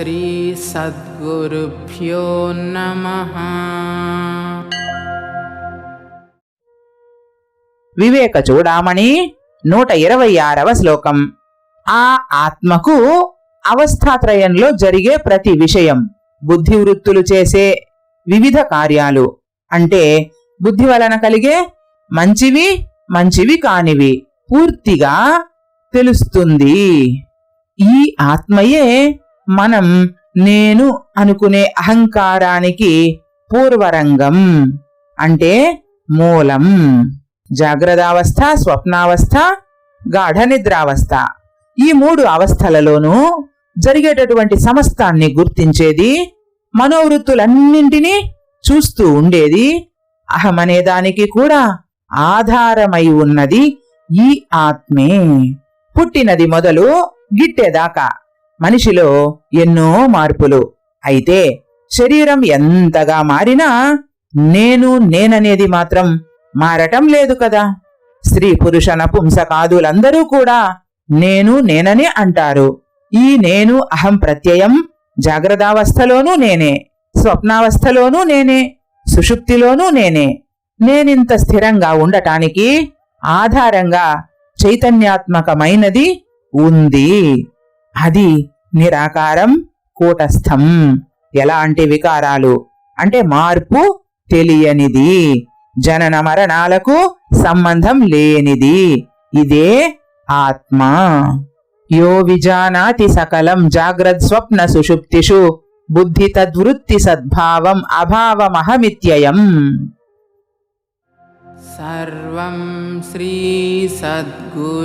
శ్రీ సద్గురుభ్యో నమ వివేక చూడామణి నూట ఇరవై ఆరవ శ్లోకం. ఆ ఆత్మకు అవస్థాత్రయంలో జరిగే ప్రతి విషయం బుద్ధి వృత్తులు చేసే వివిధ కార్యాలు. అంటే బుద్ధి వలన కలిగే మంచివి మంచివి కానివి పూర్తిగా తెలుస్తుంది. ఈ ఆత్మయే మనం నేను అనుకునే అహంకారానికి పూర్వరంగం అంటే మూలం. జాగ్రత్తావస్థ స్వప్నావస్థ గాఢ నిద్రావస్థ ఈ మూడు అవస్థలలోనూ జరిగేటటువంటి సమస్తాన్ని గుర్తించేది మనోవృత్తులన్నింటినీ చూస్తూ ఉండేది అహమనేదానికి కూడా ఆధారమై ఉన్నది ఈ ఆత్మే. పుట్టినది మొదలు గిట్టేదాకా. మనిషిలో ఎన్నో మార్పులు. అయితే శరీరం ఎంతగా మారినా నేను నేననేది మాత్రం మారటం లేదు కదా. స్త్రీ పురుష నపుంసకాదులందరూ కూడా నేను నేననే అంటారు. ఈ నేను అహం ప్రత్యయం జాగ్రత్తావస్థలోనూ నేనే స్వప్నావస్థలోనూ నేనే సుషుప్తిలోనూ నేనే. నేనింత స్థిరంగా ఉండటానికి ఆధారంగా చైతన్యాత్మకమైనది ఉంది. అది నిరాకారం కూటస్థం. ఎలాంటి వికారాలు? అంటే మార్పు తెలియనిది. జనన మరణాలకు సంబంధం లేనిది. ఇదే ఆత్మ. యో విజానాతి సకలం జాగ్రత్ స్వప్న సుషుప్తిషు బుద్ధి తద్వృత్తి సద్భావం అభావమహమిత్యయం. సర్వం శ్రీ సద్గురార్పణం.